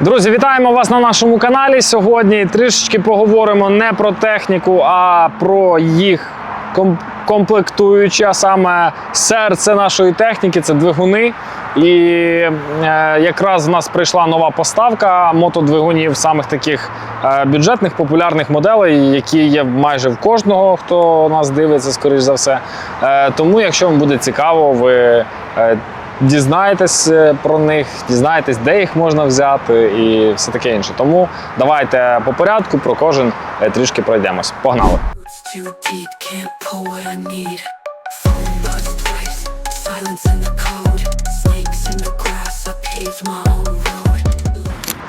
Друзі, вітаємо вас на нашому каналі. Сьогодні трішечки поговоримо не про техніку, а про їх ком- комплектуючі, а саме серце нашої техніки це двигуни. І е, якраз в нас прийшла нова поставка мотодвигунів, самих таких е, бюджетних популярних моделей, які є майже в кожного, хто нас дивиться, скоріш за все. Е, тому, якщо вам буде цікаво, ви дізнаєтесь е, про них, дізнаєтесь, де їх можна взяти і все таке інше. Тому давайте по порядку про кожен е, трішки пройдемось. Погнали! Silence in the code. Snakes in the grass, I paved.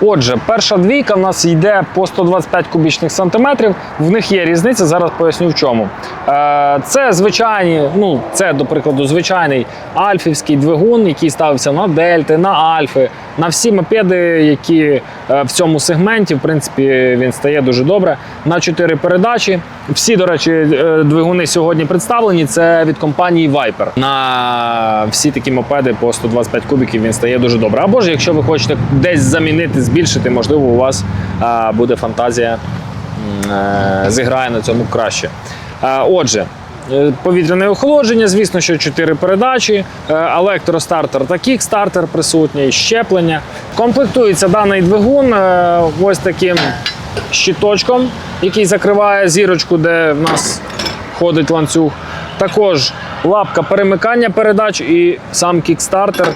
Отже, перша двійка в нас йде по 125 кубічних сантиметрів. В них є різниця. Зараз поясню в чому. Е, Це звичайні, ну це до прикладу, звичайний альфівський двигун, який ставився на дельти, на альфи, на всі мопеди, які е, в цьому сегменті, в принципі, він стає дуже добре. На 4 передачі. Всі, до речі, е, двигуни сьогодні представлені. Це від компанії Viper. На всі такі мопеди по 125 кубіків він стає дуже добре. Або ж, якщо ви хочете десь замінити, збільшити, можливо, у вас буде фантазія е, зіграє на цьому краще. Отже. е, Повітряне охолодження, звісно, що 4 передачі, е, електростартер та кікстартер присутній, щеплення. Комплектується даний двигун ось таким щиточком, який закриває зірочку, де в нас ходить ланцюг. Також лапка перемикання передач і сам кікстартер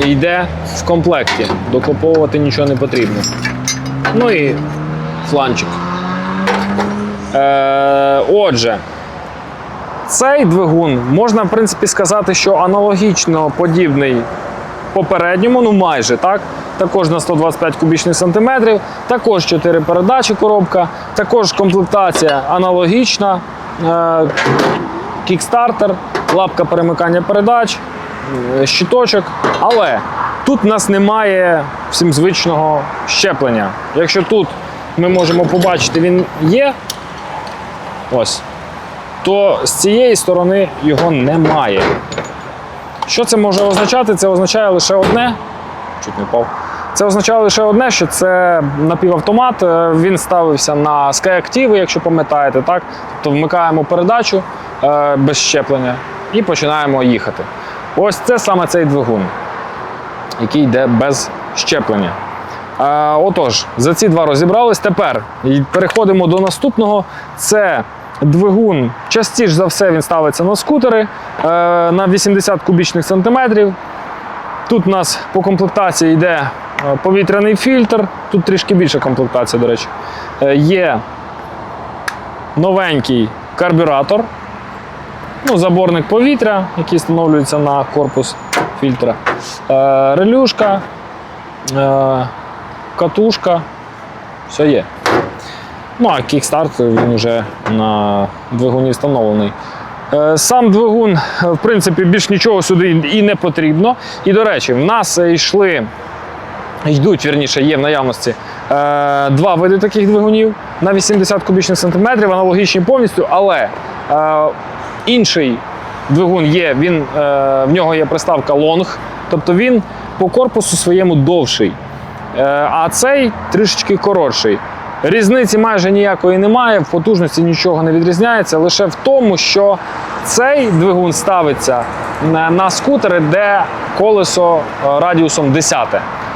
йде в комплекті. Докуповувати нічого не потрібно. Ну і фланчик. Е, отже, цей двигун можна, в принципі, сказати, що аналогічно подібний попередньому, ну майже так. Також на 125 кубічних сантиметрів, також 4 передачі коробка, також комплектація аналогічна. Е, кікстартер, лапка перемикання передач, щиточок. Але тут в нас немає всім звичного щеплення. Якщо тут ми можемо побачити, він є, ось, то з цієї сторони його немає. Що це може означати? Це означає лише одне. Чуть не впав. Це означає лише одне, що це напівавтомат. е, Він ставився на Skyactiv, якщо пам'ятаєте, так? Тобто вмикаємо передачу е, без щеплення і починаємо їхати. Ось це саме цей двигун, який йде без щеплення. Е, отож, за ці два розібрались. Тепер переходимо до наступного. Це двигун. Частіше за все він ставиться на скутери е, на 80 кубічних сантиметрів. Тут у нас по комплектації йде е, повітряний фільтр, тут трішки більша комплектація, до речі. Е, Є новенький карбюратор, ну, заборник повітря, який встановлюється на корпус фільтра, е, релюшка, е, катушка, все є. Ну, а кікстарт він вже на двигуні встановлений. Е, Сам двигун, в принципі, більш нічого сюди і не потрібно. І, до речі, в нас йшли, йдуть, вірніше, є в наявності е, два види таких двигунів на 80 кубічних сантиметрів, аналогічні повністю, але е, інший двигун є, він, е, в нього є приставка Long, тобто він по корпусу своєму довший. Е, а цей трішечки коротший. Різниці майже ніякої немає, в потужності нічого не відрізняється, лише в тому, що цей двигун ставиться на, скутери, де колесо е, радіусом 10.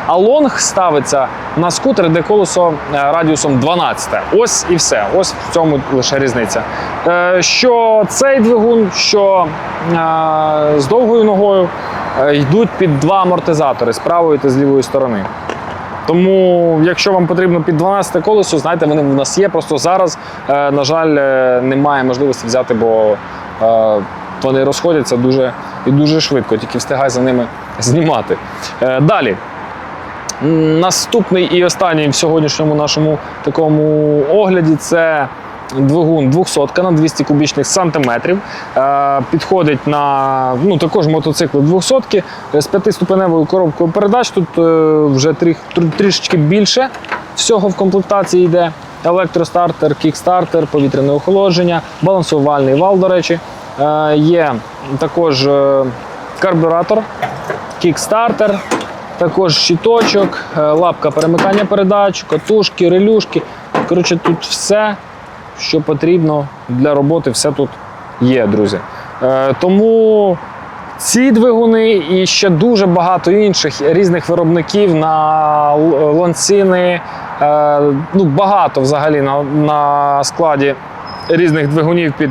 А лонг ставиться на скутери, де колесо е, радіусом 12. Ось і все. Ось в цьому лише різниця. Е, Що цей двигун, що е, з довгою ногою йдуть під два амортизатори з правої та з лівої сторони. Тому, якщо вам потрібно під 12 колесо, знаєте, вони в нас є. Просто зараз, на жаль, немає можливості взяти, бо вони розходяться дуже і дуже швидко, тільки встигай за ними знімати. Далі. Наступний і останній в сьогоднішньому нашому такому огляді це двигун 200 на 200 кубічних сантиметрів. Е, Підходить на ну, також мотоцикл 200 з п'ятиступеневою коробкою передач. Тут е, вже трі, трі- трішечки більше всього в комплектації йде. Електростартер, кікстартер, повітряне охолодження, балансувальний вал, до речі. Е, Є також карбюратор, кікстартер, також щиточок, е, лапка перемикання передач, катушки, релюшки. Коротше, тут все, що потрібно для роботи, все тут є, друзі. Е, Тому ці двигуни і ще дуже багато інших різних виробників на ланцини. е, Ну, багато взагалі на, на складі різних двигунів під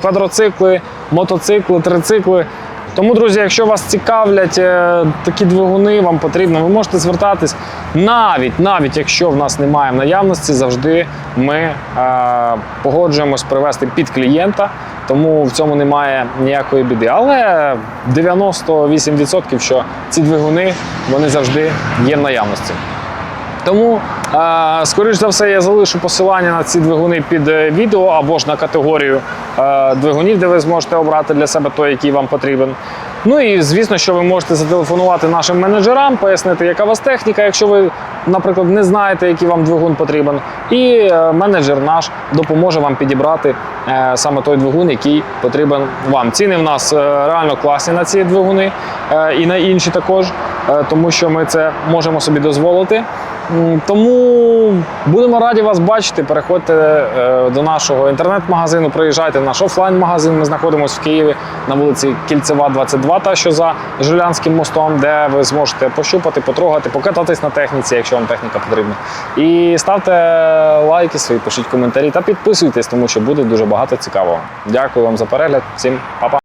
квадроцикли, мотоцикли, трицикли. Тому, друзі, якщо вас цікавлять е, такі двигуни, вам потрібно, ви можете звертатись. Навіть, навіть якщо в нас немає в наявності, завжди ми е, погоджуємось привести під клієнта, тому в цьому немає ніякої біди. Але 98% що ці двигуни вони завжди є в наявності. Тому, е, скоріш за все, я залишу посилання на ці двигуни під е, відео або ж на категорію е, двигунів, де ви зможете обрати для себе той, який вам потрібен. Ну і звісно, що ви можете зателефонувати нашим менеджерам, пояснити, яка у вас техніка, якщо ви, наприклад, не знаєте, який вам двигун потрібен. І е, менеджер наш допоможе вам підібрати саме той двигун, який потрібен вам. Ціни в нас реально класні на ці двигуни і на інші також, тому що ми це можемо собі дозволити. Тому будемо раді вас бачити. Переходьте е, до нашого інтернет-магазину, приїжджайте в наш офлайн-магазин. Ми знаходимося в Києві на вулиці Кільцева, 22, та що за Жилянським мостом, де ви зможете пощупати, потрогати, покататись на техніці, якщо вам техніка потрібна. І ставте лайки свої, пишіть коментарі та підписуйтесь, тому що буде дуже багато цікавого. Дякую вам за перегляд. Всім па-па!